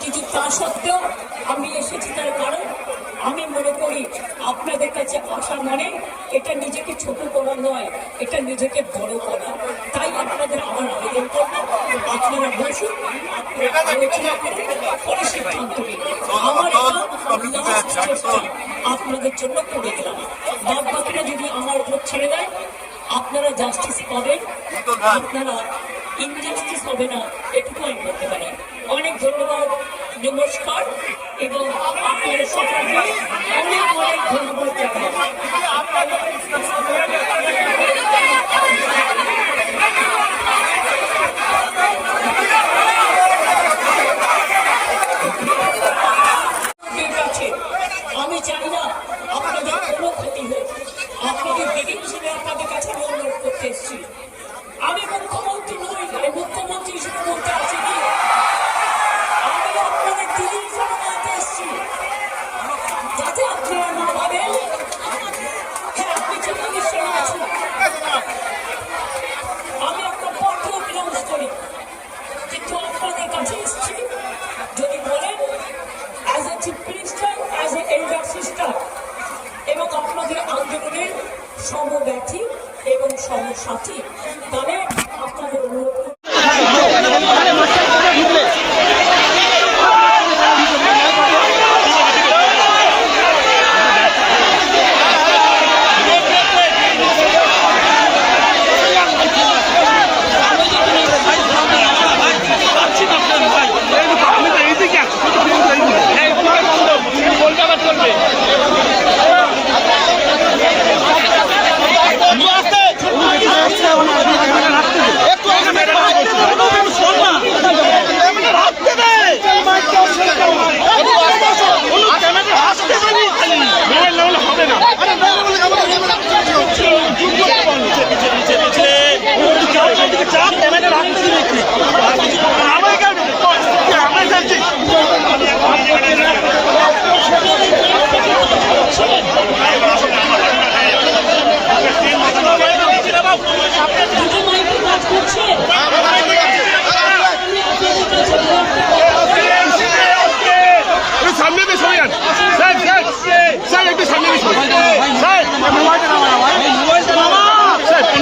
কিন্তু তা সত্ত্বেও আমি এসেছি তার কারণ আমি মনে করি আপনাদের কাছে আসা মানে এটা নিজেকে ছোট করা নয় এটা নিজেকে বড় করা। তাই আপনাদের আমার আবেদন করব আপনারা বসুন আপনারা আলোচনা করুন পরে সিদ্ধান্ত নিন। আমার আপনাদের জন্য। করে দিলাম। বাদ বাকিটা যদি আমার উপর ছেড়ে দেয় আপনারা জাস্টিস পাবেন। আপনারা ইনজাস্টিস হবে না, এটুকু আমি বলতে পারি। অনেক ধন্যবাদ, নমস্কার, এবং আপনাদের সকলকে অনেক অনেক ধন্যবাদ জানাই। সমব্যথী এবং সমসাথী। তাহলে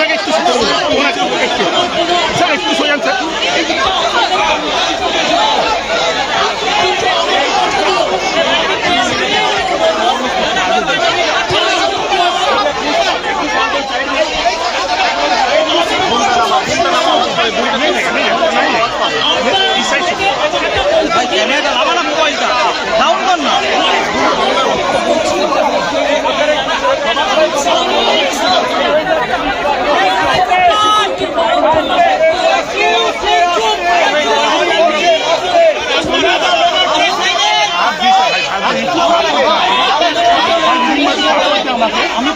একটু একটু একটু। স্যার একটু সরে যান স্যার ক্যামেরাটা লাগাও না মোবাইলটা ডাউন কর না ওনাকে একটু সত্যি করে আমি নিজের আপনি একটু সত্যি বলুন সত্যি বলুন আমি জানি মোবাইলটা এটা কার দাদা স্যার একটু একটু সরে যান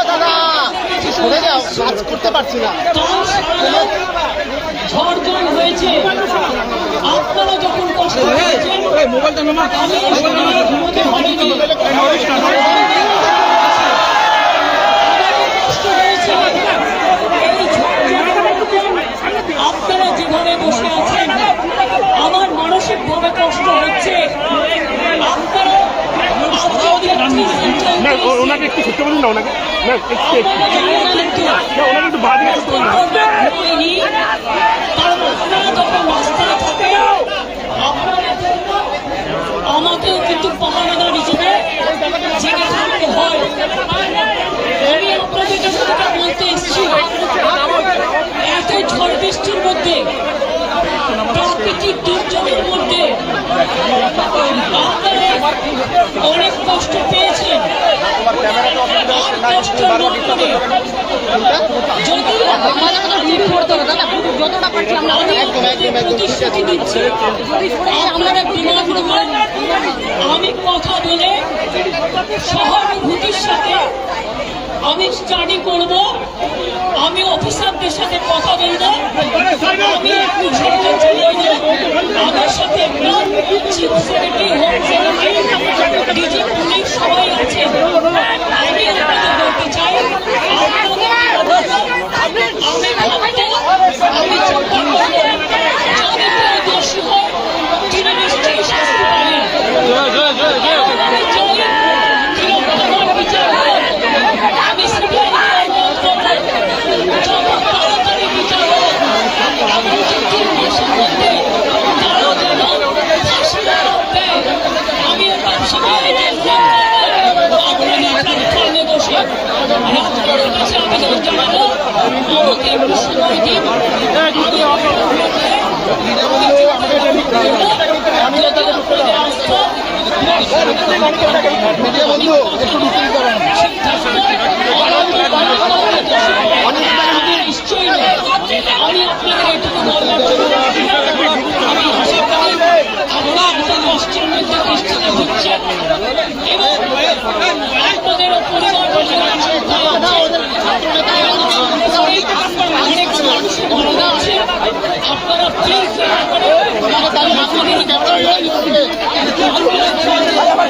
সরে যাও কাজ করতে পারছি না ঝড় জল হয়েছে আপনারা যখন কষ্ট হয়েছেন মোবাইলটা নামা আমি ঘুমোতে পারিনি কষ্ট হয়েছে এই ঝড় জল আপনারা যেভাবে বসে আছেন আমার মানসিক ভাবে কষ্ট হচ্ছে আপনারা ওনাকে একটু সত্যি বলুন না ওনাকে আমাকেও কিন্তু পাহারাদার হিসেবে আমি কথা বলে সহানুভূতির সাথে আমি স্টাডি করব আমি অফিসারদের সাথে কথা বলব। আমি একটু ঝেড়ে চলে আমার সাথে সবাই আছে মিডিয়া বন্ধু একটু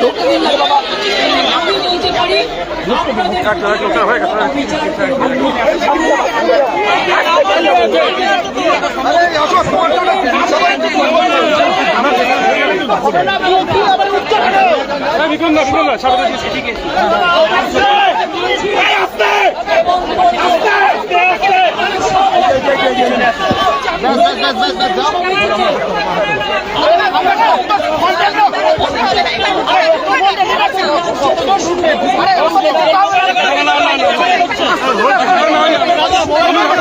ঢুকতে দিন না বাবা আমি চলতে পারি আপনাদের বিক্রম না বিক্রম না সামনে ঠিক আছে না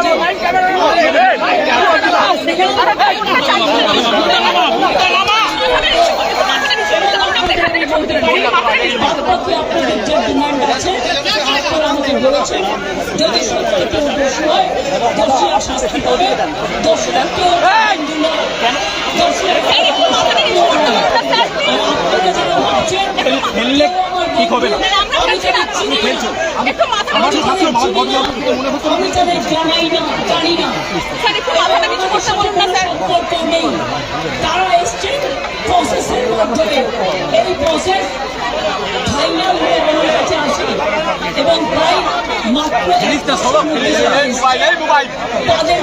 অসুস্থ করিয়ে দেন দোষ দেন কেন? দোষ খেললে ঠিক হবে না। আমি তুমি খেলছো। আমার সাথে মনে হতো আমি জানি না জানি না স্যার একটু মাথাটা কিছু করতে বলুন না স্যার। করতে নেই। তারা এসছে প্রসেসের মাধ্যমে এই প্রসেস জিনিসটা সড়ক মোবাইল মোবাইল